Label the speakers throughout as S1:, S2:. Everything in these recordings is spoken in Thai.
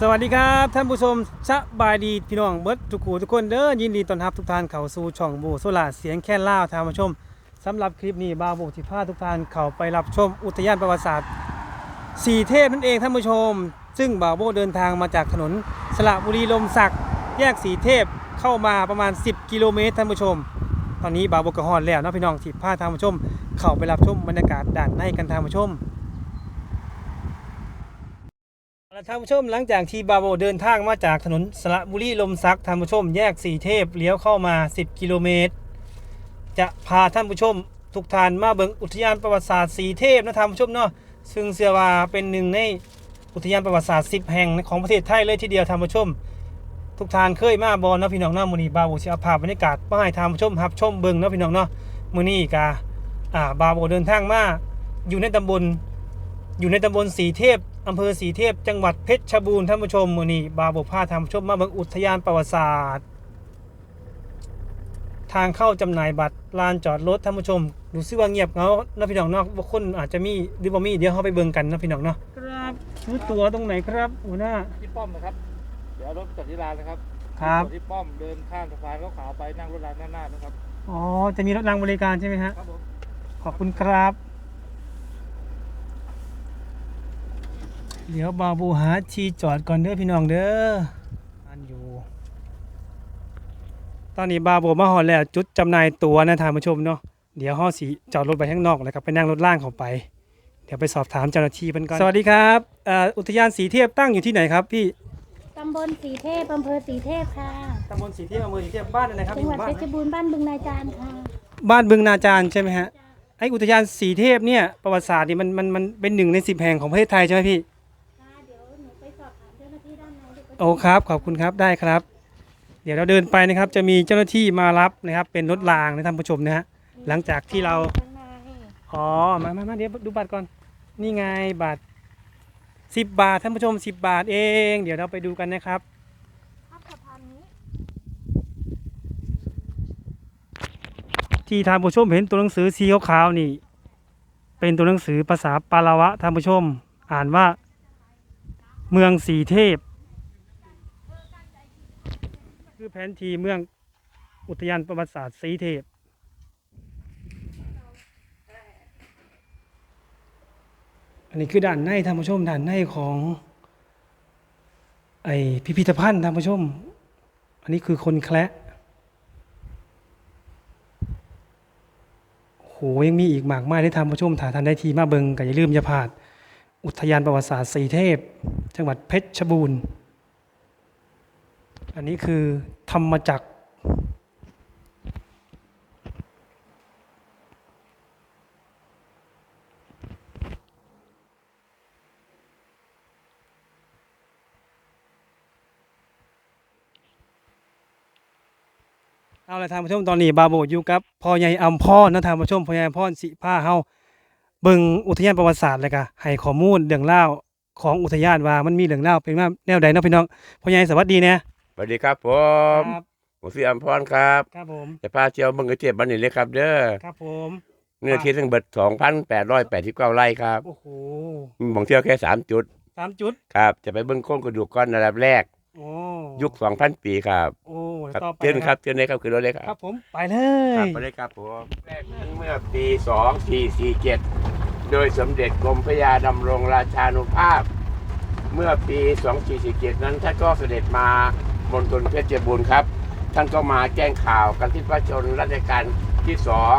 S1: สวัสดีครับ ท่านผู้ชมสบายดีพี่น้องเบิร์ดทุกคูทุกคนเด้อยินดีต้อนรับทุกท่านเข้าสู่ช่องบูโซลาเสียงแค่ล่าวท่านผู้ชมสำหรับคลิปนี้บาวโบที่พาทุกท่านเข้าไปรับชมอุทยานประวัติศาสตร์สีเทพนั่นเองท่านผู้ชม ซึ่งบาวโบเดินทางมาจากถนนสระบุรีลมศักดิ์แยกสีเทพเข้ามาประมาณ 10 กิโลเมตรท่านผู้ชม ตอนนี้บาวโบก็ฮอดแล้วนะพี่น้องที่พาท่านผู้ชม เข้าไปรับชมบรรยากาศด้านในกันท่านผู้ชม แล้ว ท่านผู้ชมหลังจากที่บาโบเดินทางมาจากถนนสระบุรีลมซักท่านผู้ชมแยกสีเทพเลี้ยวเข้ามา 10 กิโลเมตร จะพาท่านผู้ชมทุกท่านมาเบิงอุทยานประวัติศาสตร์สีเทพนะท่านผู้ชมเนาะซึ่งเชื่อว่าเป็นหนึ่งในอุทยานประวัติศาสตร์10แห่งของประเทศไทยเลยทีเดียวท่านผู้ชม ทุกท่านเคยมาบอลนะพี่น้องเนาะมือนี้บาโบสิเอาภาพบรรยากาศมาให้ท่านผู้ชมรับชมเบิงนะพี่น้องเนาะมือนี้กาอ่าบาโบเดินทางมาอยู่ในตำบลอยู่ในตำบลสีเทพ อำเภอสีเทพจังหวัดเพชรบูรณ์ท่านผู้ชมมือนี้บาบกพาท่านผู้ชมมาเบิ่งอุทยานประวัติศาสตร์ ทางเข้าจำหน่ายบัตรลานจอดรถท่านผู้ชมรู้สึกว่าเงียบเหงานะพี่น้องเนาะบางคนอาจจะมีหรือบ่มีเดี๋ยวเขาไปเบิ่งกันนะพี่น้องเนาะครับซื้อตั๋วตรงไหนครับหัวหน้า
S2: ที่ป้อมนะครับ เดี๋ยวรถจอดที่ลานนะครับ
S1: ครับ
S2: จอดที่ป้อมเดินข้ามสะพานขาวๆไปนั่งรถรางด้านหน้านะครับ
S1: อ๋อจะมีรถรางบริการใช่ไหมฮะ
S2: ครับผม
S1: ขอบคุณครับ เดี๋ยวบาบูหาชีจอดก่อนเด้อพี่น้องเด้ออันอยู่ ตอนนี้บาบูมาหอดแล้วจุดจำหน่ายตั๋วนะท่านผู้ชมเนาะเดี๋ยวห้อสีจอดรถไปข้างนอกแล้วก็ไปนั่งรถล่างเข้าไป เดี๋ยวไปสอบถามเจ้าหน้าที่เพิ่นก่อนสวัสดีครับเอ่ออุทยานสีเทพตั้งอยู่ที่ไหนครับพี่
S3: ตำบลสีเทพอำเภอสีเทพค่ะ
S1: ตำบลสีเทพอำเภอสีเทพบ้านอะไรครับ
S3: จังหวัดเพชรบูรณ์บ้านบึงนาจารย์ค่ะ
S1: บ้านบึงนาจารย์ใช่ไหมฮะไออุทยานสีเทพเนี่ยประวัติศาสตร์นี่มันมันมันเป็นหนึ่งในสิบแห่งของประเทศไทยใช่ไหมพี่ โอ้ครับ ขอบคุณครับได้ครับ เดี๋ยวเราเดินไปนะครับ จะมีเจ้าหน้าที่มารับนะครับ เป็นรถรางนะท่านผู้ชมนะฮะหลังจากที่เรา
S3: ข
S1: อ๋อมามามาเดี๋ยวดูบัตรก่อน นี่ไงบัตรสิบบาทท่านผู้ชมสิบบาทเอง เดี๋ยวเราไปดูกันนะครับที่ท่านผู้ชมเห็นตัวหนังสือสีขาวๆนี่ เป็นตัวหนังสือภาษาปาลาวะท่านผู้ชม อ่านว่า เมืองสีเทพ คือแผนที่เมืองอุทยานประวัติศาสตร์สีเทพ อันนี้คือด้านในท่านผู้ชมด้านในของ ไอพิพิธภัณฑ์ท่านผู้ชม อันนี้คือคนแคละโหยังมีอีกมากมายได้ทำผู้ชมถ้าท่านได้ทีมาเบิงก็อย่าลืมอย่าพลาด อุทยานประวัติศาสตร์สีเทพ จังหวัดเพชรบูรณ์ อันนี้คือธรรมจักรเอาละท่านผู้ชมตอนนี้บาโบอยู่กับพ่อใหญ่อัมพรนะท่านผู้ชมพ่อใหญ่อัมพรสิพาเฮาเบิ่งอุทยานประวัติศาสตร์เลยก็ให้ข้อมูลเรื่องเล่าของอุทยานว่ามันมีเรื่องเล่าเป็นมาแนวใดเนาะพี่น้องพ่อใหญ่สวัสดีเนะ
S4: สวัสดีครับผม
S1: ครับ
S4: ผมชื่ออัมพรครับ
S1: ครับผม
S4: จะพาเที่ยวเมืองกระเจี๊ยบบันนี่เลยครับ เด้อ
S1: ครับผม
S4: เนื้อที่ทั้งเบิด2,889ไร่ครับ
S1: โอ้โห
S4: มีบองเที่ยวแค่3จุด
S1: สามจุด
S4: ครับ จะไปเบิ่งโค้งกระดูกก้อนระดับแรก
S1: โอ้
S4: ยุค2,000ปีครับ
S1: โอ้
S4: ครับ
S1: ต่อไป
S4: เชิญครับเชิญเลยครับคือรถเลยค
S1: ค
S4: รั
S1: รั
S4: บบ
S1: ผมไปเล
S4: ครั
S1: ย
S4: บไปเลยครับผมแรกนั้นเมื่อปี2447โดยสมเด็จกรมพระยาดำรงราชานุภาพ เมื่อปี 2447 นั้นท่านก็เสด็จมา บนตนเพชรบูรณ์ครับ ท่านก็มาแจ้งข่าวกันที่พระชนรัชกาลที่สอง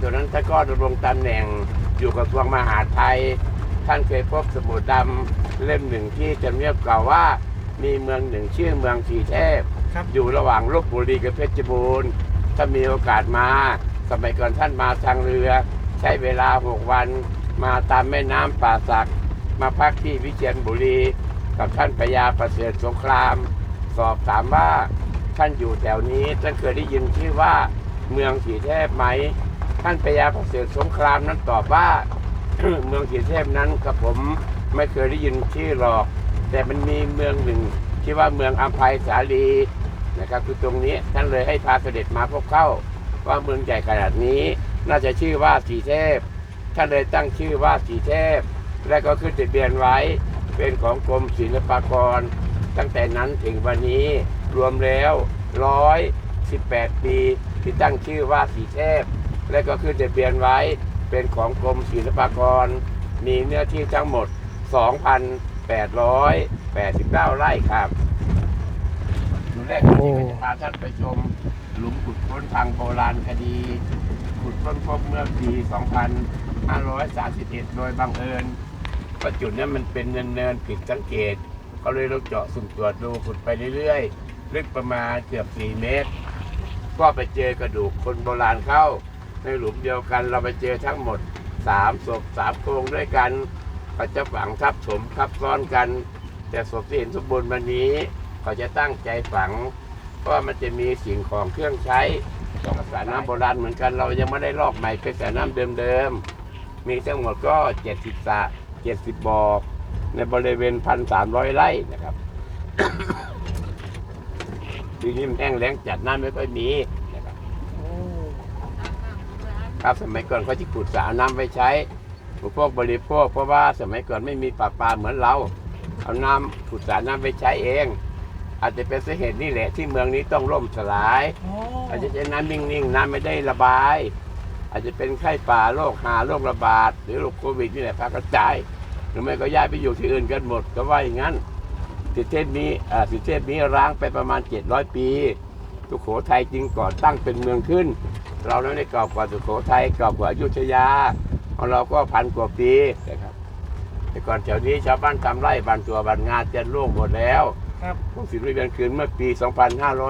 S4: ตอนนั้นท่านก็ดำรงตำแหน่งอยู่กับทรวงมหาดไทย ท่านเคยพบสมุดดำเล่มหนึ่งที่จำเนียบกล่าวว่ามีเมืองหนึ่งชื่อเมืองสีเทพ
S1: ครับ
S4: อยู่ระหว่างลบบุรีกับเพชรบูรณ์ถ้ามีโอกาสมา สมัยก่อนท่านมาทางเรือ ใช้เวลาหกวัน มาตามแม่น้ำป่าสัก มาพักที่วิเชียรบุรี กับท่านพญาประเสริฐสงคราม สอบถามว่าท่านอยู่แถวนี้ท่านเคยได้ยินชื่อว่าเมืองสีเทพไหม ท่านพญาประเสริฐสงครามนั้นตอบว่า เมืองสีเทพนั้นกับผมไม่เคยได้ยินชื่อหรอก แต่มันมีเมืองหนึ่งที่ว่าเมืองอัมภัยสาลีนะครับคือตรงนี้ท่านเลยให้พาเสด็จมาพบเข้า ว่าเมืองใหญ่ขนาดนี้ น่าจะชื่อว่าสีเทพ ท่านเลยตั้งชื่อว่าสีเทพ และก็ขึ้นทะเบียนไว้เป็นของกรมศิลปากร ตั้งแต่นั้นถึงวันนี้รวมแล้วร้อยสิบแปดปี ที่ตั้งชื่อว่าสีเทพ และก็ขึ้นทะเบียนไว้เป็นของกรมศิลปากร มีเนื้อที่ทั้งหมด 2,889 ไร่ครับอยู่แรกที่ก็จะพาท่านไปชม หลุมขุดค้นทางโบราณคดี ขุดค้นพบเมื่อปี 2531 โดยบังเอิญว่าจุดนี้มันเป็นเนินเนินๆผิดสังเกต ก็เลยลองเจาะสุ่มตรวจดูขุดไปเรื่อยๆ ลึกประมาณเกือบ4เมตร ก็ไปเจอกระดูกคนโบราณเข้า ในหลุมเดียวกันเราไปเจอทั้งหมด3ศพ3โครงด้วยกันก็จะฝังทับถมทับซ้อนกัน แต่ศพที่เห็นสมบูรณ์วันนี้เขาจะตั้งใจฝังเพราะมันจะมีสิ่งของเครื่องใช้ของกระน้ำโบราณเหมือนกันเรายังไม่ได้ลอกใหม่เป็นกระน้ำเดิมๆมีทั้งหมดก็70สระ70บ่อ ในบริเวณ1,300ไร่นะครับทีนี้มันแห้งแล้งจัดน้ำไม่ค่อยมีนะครับครับสมัยก่อนเขาจะขุดสระเอาน้ำไว้ใช้อุปโภคบริโภคเพราะว่าสมัยก่อนไม่มีปลาปลาเหมือนเรา เอาน้ำขุดสระน้ำไปใช้เอง อาจจะเป็นสาเหตุนี่แหละที่เมืองนี้ต้องล่มสลาย อาจจะใช้น้ำนิ่งๆน้ำไม่ได้ระบาย อาจจะเป็นไข้ป่าโรคหาโรคระบาด หรือโรคโควิดนี่แหละพากระจาย หรือไม่ก็ย้ายไปอยู่ที่อื่นกันหมดก็ว่าอย่างนั้นสิเทพนี้อ่าสิเทพนี้ร้างไปประมาณ 700 ปีสุโขทัยจึงก่อตั้งเป็นเมืองขึ้น เรานั้นได้เก่ากว่าสุโขทัยเก่ากว่าอยุธยาของเราก็พันกว่าปีนะครับแต่ก่อนแถวนี้ชาวบ้านทำไร่บานตัวบานงานจะโล่งหมดแล้ว
S1: ครับ
S4: พวกศิลปินคืนเมื่อปี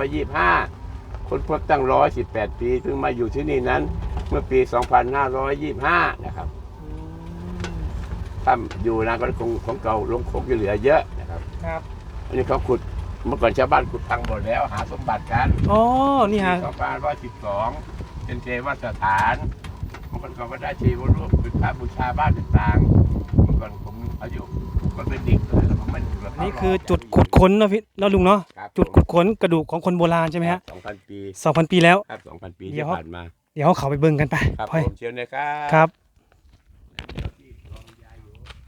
S4: 2525 คนพบตั้ง 118 ปีถึงมาอยู่ที่นี่นั้นเมื่อปี 2525 นะครับ ถ้าอยู่นะก็คงของเก่าลงคงจะเหลือเยอะนะครับ
S1: ครับ
S4: อันนี้เขาขุดเมื่อก่อนชาวบ้านขุดพังหมดแล้ว หาสมบัติกัน
S1: อ๋อ นี่ฮะ
S4: 2512เป็นเทวสถานเมื่อก่อนเขาก็ได้เทวรูปเป็นพระบูชาบ้านต่างๆเมื่อก่อนผมอายุก็เป็นเด็กเลยแล้วผมไม่ถึงกับเขา
S1: นี่คือจุดขุดค้นเนาะพี่เนาะลุงเนาะ
S4: ครับ
S1: จุดขุดค้นกระดูกของคนโบราณใช่ไหมฮะ
S4: 2,000ปี
S1: สองพันปีแล้ว
S4: ครับ2,000ปี
S1: เดี๋
S4: ที่
S1: ยว
S4: ผ่านมา
S1: เดี๋ยวเขาไปเบิ่งกันไป
S4: ครับ
S1: พ่อย
S4: ผมเชิญเลยครับ
S1: ครับ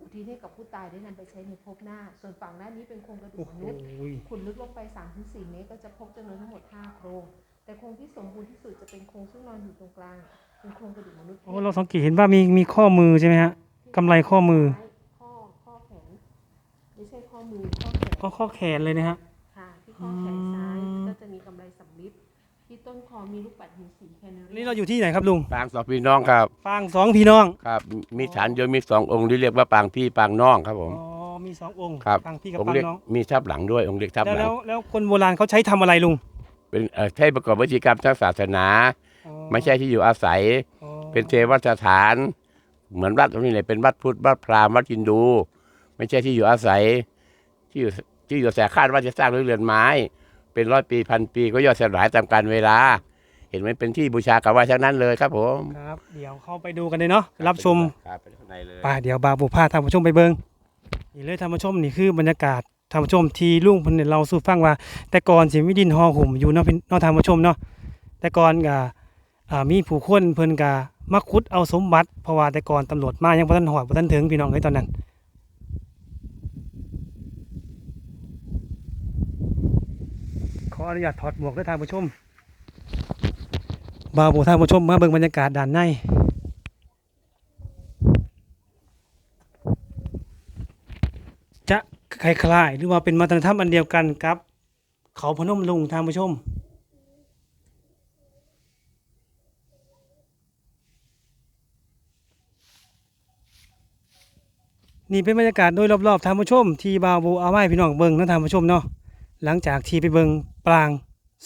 S1: อุ
S5: ทิศให้กับผู้ตายได้นำไปใช้ในภพหน้า ส่วนฝั่งด้านนี้เป็นโครงกระดู
S1: โอ้
S5: ก
S1: โห
S5: มนุษย์ขุดลึกลงไป3-4เมตรก็จะพบจำนวนทั้งหมด 5 โครง แต่โครงที่สมบูรณ์ที่สุดจะเป็นโครงซึ่งนอนอยู่ตรงกลาง เป็นโครงกระดูกมนุษย์
S1: โอ้เราสังเกตเห็นว่ามีมีข้อมือใช่ไหมฮะกำไรข้อมือ
S5: ข้อข้อแขนไม่ใช่ข้อมือข้อแขน
S1: ก็ข้อแขนเลยนะฮะ
S5: ค่ะที่ข้อแขนซ้าย
S1: อืม
S5: ก็จะมีกำไรสำลิดที่ ต้นคอมีลูกปัดหินสีแคนา
S1: นี่เราอยู่ที่ไหนครับลุง
S4: ปางสองพี่น้องครับ
S1: ฟางสองพี่น้อง
S4: ครับมีฐานโยมมีสององค์ที่เรียกว่าปางพี่ปางน้องครับผม
S1: อ๋อมีสององค์
S4: ครับ
S1: ฟางพี่กับ
S4: องค์
S1: ฟาง
S4: เล็ก
S1: น้อง
S4: มีทับหลังด้วยองค์เล็กทับ
S1: แล้ว
S4: หลั
S1: แล้
S4: ง
S1: วแล้วคนโบราณเขาใช้ทำอะไรลุง
S4: เป็นเอ่อใช้ประกอบพิธีกรรมทางศาสนา
S1: อ๋อ
S4: ไม่ใช่ที่อยู่อาศัย
S1: อ๋อ
S4: เป็นเทวสถาน เหมือนวัดตรงนี้เลยเป็นวัดพุทธวัดพราหมณ์วัดจินดู ไม่ใช่ที่อยู่อาศัย ที่อยู่ที่อยู่อาศัยคาดว่าจะสร้างด้วยเรือนไม้ เป็นร้อยปีพันปีก็ย่อสลายตามกาลเวลา เห็นไหมเป็นที่บูชากราบไหว้ทั้งนั้นเลยครับผม
S1: ครับ เดี๋ยวเข้าไปดูกันเลยเนาะรับชม
S4: ครับไปข้างในเลย
S1: ไป่าเดี๋ยวบาบุพาท่านผู้ชมไปเบิงนี่เลยท่านผู้ชมนี่คือบรรยากาศท่านผู้ชมที่ลุงเพิ่นเนี่ยเราสู่ฟังว่า แต่ก่อนสิมีดินห่อหุ้มอยู่เนาะพี่เนาะท่านผู้ชมเนาะแต่ก่อนก็อ่ามีผู้คนเพิ่นก็มาขุดเอาสมบัติเพราะว่าแต่ก่อนตำรวจมายังบ่ทันหอดบ่ทันถึงพี่น้องเอ้ยตอนนั้น ออนุญาตถอดหมวกด้วยท่านผู้ชมบาวผู้ท่านผู้ชมมาเบิ่งบรรยากาศด้านในจะคล้ายๆหรือว่าเป็นวัฒนธรรมอันเดียวกันกับ เขาพนมลุงท่านผู้ชมนี่เป็นบรรยากาศโดยรอบๆท่านผู้ชม ที่บาวบูเอาไว้พี่น้องเบิ่งนะท่านผู้ชมเนาะ หลังจากที่ไปเบิงปราง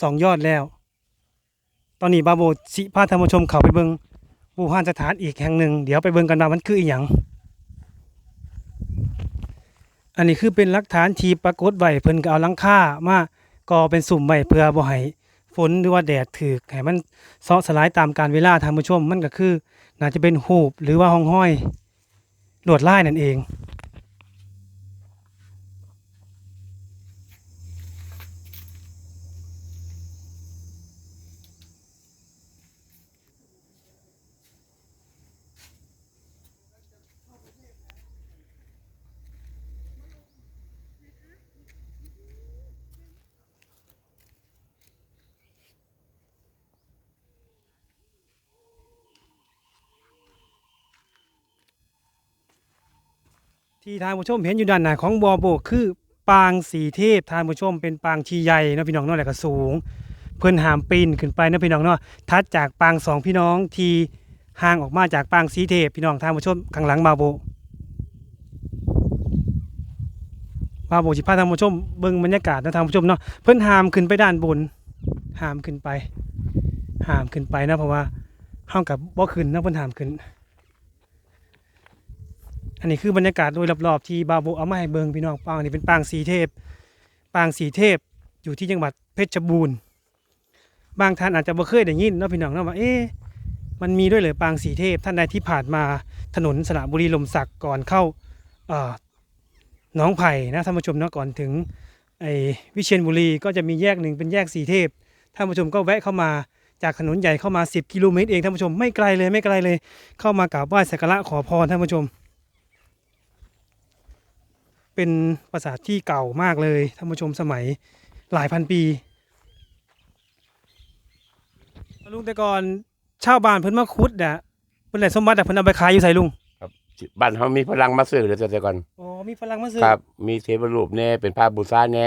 S1: สองยอดแล้ว ตอนนี้บาวบูสิพาท่านผู้ชมเขาไปเบิงบูหานสถานอีกแห่งหนึ่ง เดี๋ยวไปเบิงกันว่ามันคืออีหยังอันนี้คือเป็นหลักฐานที่ปรากฏไว้เพิ่นก็เอาลังคามาก็เป็นสุ่มไว้เพื่อบ่ให้ฝนหรือว่าแดดถือให้มันเซาะสลายตามการเวลาท่านผู้ชมมันก็คือ น่าจะเป็นหูบหรือว่าห้องห้อยลวดลายนั่นเอง ที่ท่านผู้ชมเห็นอยู่ด้านหน้าของบอโบกคือปางสีเทพท่านผู้ชมเป็นปางชีใหญ่เนาะพี่น้องเนาะแหล้วก็สูง เพิ่นหามปีนขึ้นไปเนาะพี่น้องเนาะทัดจากปางสองพี่น้องที่ห่างออกมาจากปางสีเทพพี่น้องท่านผู้ชมข้างหลังบาโบบาโบสิพาท่านผู้ชมเบิ่งบรรยากาศนะท่านผู้ชมเนาะเพิ่นหามขึ้นไปด้านบนหามขึ้นไปหามขึ้นไปนะเพราะว่าเฮากับบ่ขึ้นนะเพิ่นหามขึ้น อันนี้คือบรรยากาศโดยรอบๆที่บาโบเอามาให้เบิงพี่น้องปางนี่เป็นปางสีเทพ ปางสีเทพอยู่ที่จังหวัดเพชรบูรณ์ บางท่านอาจจะบ่เคยได้ยินเนาะพี่น้องเนาะว่าเอ๊ะมันมีด้วยเหรอปางสีเทพท่านใดที่ผ่านมาถนนสระบุรีลมศักดิ์ก่อนเข้าเอ่อหน้องไผ่นะท่านผู้ชมเนาะก่อนถึงไอ้วิเชียรบุรีก็จะมีแยกหนึ่งเป็นแยกสีเทพท่านผู้ชมก็แวะเข้ามาจากถนนใหญ่เข้ามา 10 กิโลเมตรเองท่านผู้ชมไม่ไกลเลยไม่ไกลเลย เข้ามากราบไหว้สักการะขอพรท่านผู้ชม เป็นปราสาทที่เก่ามากเลยท่านผู้ชมสมัยหลายพันปีลุงแต่ก่อนชาวบ้านเพิ่นมาขุดน่ะเพิ่นได้สมบัติน่ะเพิ่นเอาไปขายอยู่ไสลุง
S4: บ้านเขามีพลังมาซื้อเลยแต่ก่อน
S1: อ๋อมีฝรั่งมาซื้อ
S4: ครับ มีเทพรูปแน่เป็นพระบูชาแน่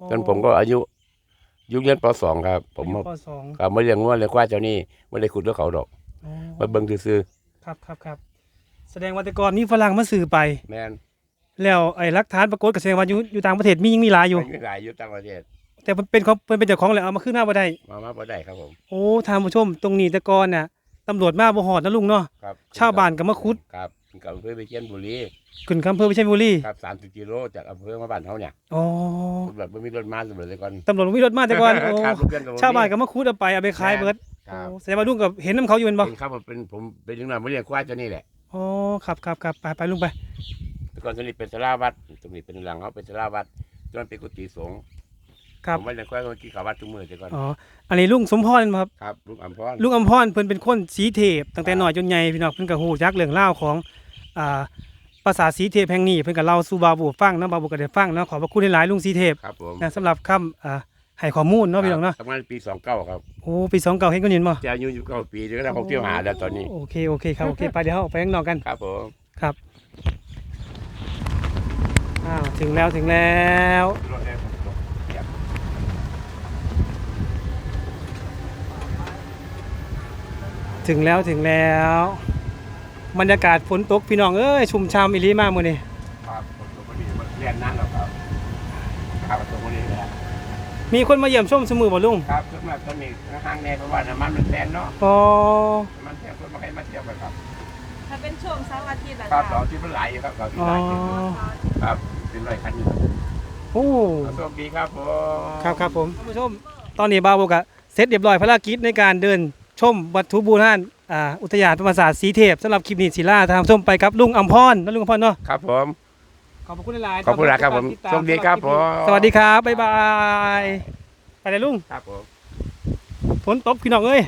S1: อ๋อ
S4: จนผมก็อายุยุคเรียนปสองครับ ผม
S1: อายุ
S4: มา
S1: ปสอง
S4: ครับมาเลี้ยงงัวเลี้ยงควายเจ้านี่ไม่ได้ขุดด้วยเขาดอก
S1: อ๋อ
S4: มาเบิ่งซื่อ
S1: ครับครับครับแสดงว่าแต่ก่อนมีฝรั่งมาซื้อไป
S4: ๆแม่น
S1: แล้วไอ้หลักฐานปรากฏก็แสดงว่าอยู่อยู่ต่างประเทศมียังมีหลายอยู่
S4: มีหลายอยู่ต่างประเทศ
S1: แต่เพิ่นเป็นของเพิ่นเป็นเจ้าของแล้วเอามาขึ้นมาบ่ได้
S4: มามาบ่ได้ครับผม
S1: โอ้ท่านผู้ชมตรงนี้แต่ก่อนน่ะตำรวจมาบ่ฮอดนะลุงเนาะ
S4: ครับ
S1: ชาวบ้านก็มาขุด
S4: ครับกับอำเภอวิเชียรบุรี
S1: ขึ้นคำอำเภอวิเชียรบุรี
S4: ครับ30กิโลจากอำเภอมาบ้านเขาเนี่ย
S1: อ๋อ
S4: ตำรวจบ่มีรถมาตำรวจเลยก่อน
S1: ตำรวจมีรถมาแต่ก่อน โอ้
S4: ครับรถเพื่อนตำรวจ
S1: ชาวบ้านก็มาคูดเอาไปเอาไปขายเบิด
S4: ครับ
S1: โอ้แสดงว่าลุงกับเห็นน้ำเขาอยู่เป็นบ่
S4: เป็นครับผมเป็นผมเป็นยังไงมาเลี้ยงควายเจ้านี่แหละ
S1: อ๋อครับครับครับไปไปลุงไป
S4: แต่ ก่อนตรงนี้เป็นสลาวัดตรงนี้เป็นหลังเขาเป็นสลาวัดจนเป็นกุฏิสงฆ์
S1: ครับ
S4: ผมมาเลี้ยงควายเมื่อกี้เขาวัดทุกมื้อแต่ก่อน
S1: อ๋อ อันนี้ลุงสมพรครับ
S4: ครับลุงอัมพร
S1: ลุงอมพรเพิ่นเป็นคนสีเทพตั้งแต่น้อยจนใหญ่พี่น้องเพิ่นก็ฮู้จักเรื่องราวของอ่าภาษาสีเทพแห่งนี้เพิ่นก็เล่าสู่บาวบูฟังเนาะบาวบูก็ได้ฟังเนาะขอบพระคุณหลายๆลุงสีเทพ
S4: ครับผม
S1: นะสำหรับคำอ่าให้ข้อมูลเนาะพี่น้องเนาะ
S4: ทำงานปีสองเก้าครับ
S1: โอ้ปี29เห็นกันยินบ่
S4: จะอายุอยู่เก้าปีเดี๋ยวเราคงเที่ยวหาแล้วตอนนี้
S1: โอเคโอเคครับโอเคไปเดี๋ยวเราออกไปข้างนอกกัน
S4: ครับผม
S1: ครับ อ้าวถึงแล้วถึงแล้ว
S4: รถแอร์ผมตกเปียก
S1: ถึงแล้วถึงแล้ว บรรยากาศฝนตกพี่น้องเอ้ยชุ่มฉ่ำอีหลีมากมื้อนี้
S4: ครับผมตกพอดีมันเรียนนั่นแล้วครับครับตกพอดีแล้ว
S1: มีคนมาเยี่ยมชมเสมอบ่ลุง
S4: ครับส่วนมากก็มีห้างแน่เพราะว่าน้ำมันมันแพงเนาะ
S1: อ๋อ
S4: น้ำมันแพงคนมาให้มาเที่ยวกันครับ
S5: ถ้า เป็นช่วงเสาร์อาทิตย์ล่ะ
S4: ครับ
S5: จ้ะ
S4: เราที่มันไหลอยู่ครับเราที่
S1: อ๋อ
S4: ไหลอยู่ครับเป็นร้อยคันอยู่
S1: โอ้
S4: โชคดีครับผม
S1: ครับครับผมท่านผู้ชมตอนนี้บาวบกะเสร็จเรียบร้อยภารกิจในการเดินชมวัตถุโบราณอ่าอุทยานประวัติศาสตร์สีเทพสำหรับคลิปนี้ศิลาทางชมไปครับลุงอัมพรนะลุงอัมพรเนาะ
S4: ครับผม
S1: ขอบพระคุณหลายๆ
S4: ขอบคุณหลายครับผม
S1: สำหกาติตาม
S4: โชคดีครับผม
S1: สวัสดีครับบ๊ายบายไปเลยลุง
S4: ครับผม
S1: ฝนตกพี่น้องเอ้ย